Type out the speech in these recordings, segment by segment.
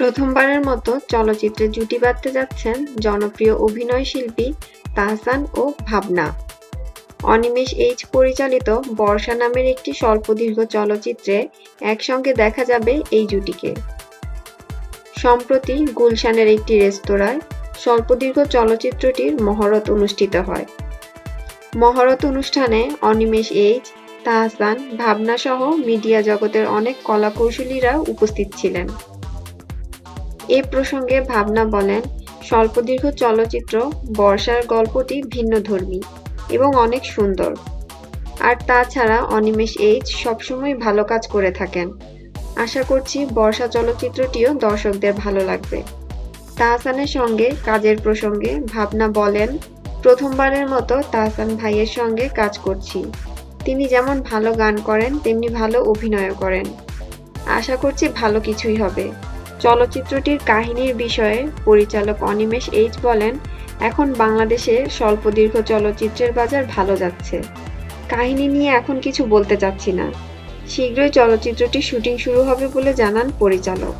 প্রথমবারের মতো চলচ্চিত্রে জুটি বাঁধতে যাচ্ছেন জনপ্রিয় অভিনয় শিল্পী তাহসান ও ভাবনা। অনিমেষ এইচ পরিচালিত বর্ষা নামের একটি স্বল্প দীর্ঘ চলচ্চিত্রে একসঙ্গে দেখা যাবে এই জুটিকে। সম্প্রতি গুলশানের একটি রেস্তোরাঁয় স্বল্পদীর্ঘ চলচ্চিত্রটির মহরত অনুষ্ঠিত হয়। মহরত অনুষ্ঠানে অনিমেষ এইচ, তাহসান, ভাবনা সহ মিডিয়া জগতের অনেক কলাকৌশলীরা উপস্থিত ছিলেন। এ প্রসঙ্গে ভাবনা বলেন, স্বল্পদীর্ঘ চলচ্চিত্র বর্ষার গল্পটি ভিন্নধর্মী এবং অনেক সুন্দর। আর তাছাড়া অনিমেষ এইচ সবসময় ভালো কাজ করে থাকেন। আশা করছি বর্ষা চলচ্চিত্রটিও দর্শকদের ভালো লাগবে। তাহসানের সঙ্গে কাজের প্রসঙ্গে ভাবনা বলেন, প্রথমবারের মতো তাহসান ভাইয়ের সঙ্গে কাজ করছি। তিনি যেমন ভালো গান করেন, তেমনি ভালো অভিনয় করেন। আশা করছি ভালো কিছুই হবে। চলচ্চিত্রটির কাহিনীর বিষয়ে পরিচালক অনিমেষ এইচ বলেন, এখন বাংলাদেশে স্বল্প দীর্ঘ চলচ্চিত্রের বাজার ভালো যাচ্ছে। কাহিনী নিয়ে এখন কিছু বলতে চাচ্ছি না। শীঘ্রই চলচ্চিত্রটির শুটিং শুরু হবে বলে জানান পরিচালক।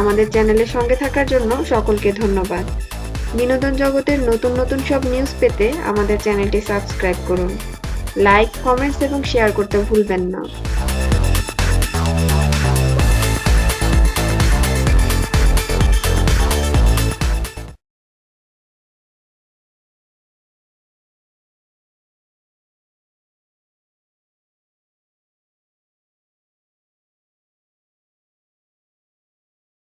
আমাদের চ্যানেলের সঙ্গে থাকার জন্য সকলকে ধন্যবাদ। বিনোদন জগতের নতুন নতুন সব নিউজ পেতে আমাদের চ্যানেলটি সাবস্ক্রাইব করুন। লাইক কমেন্টস এবং শেয়ার করতে ভুলবেন না।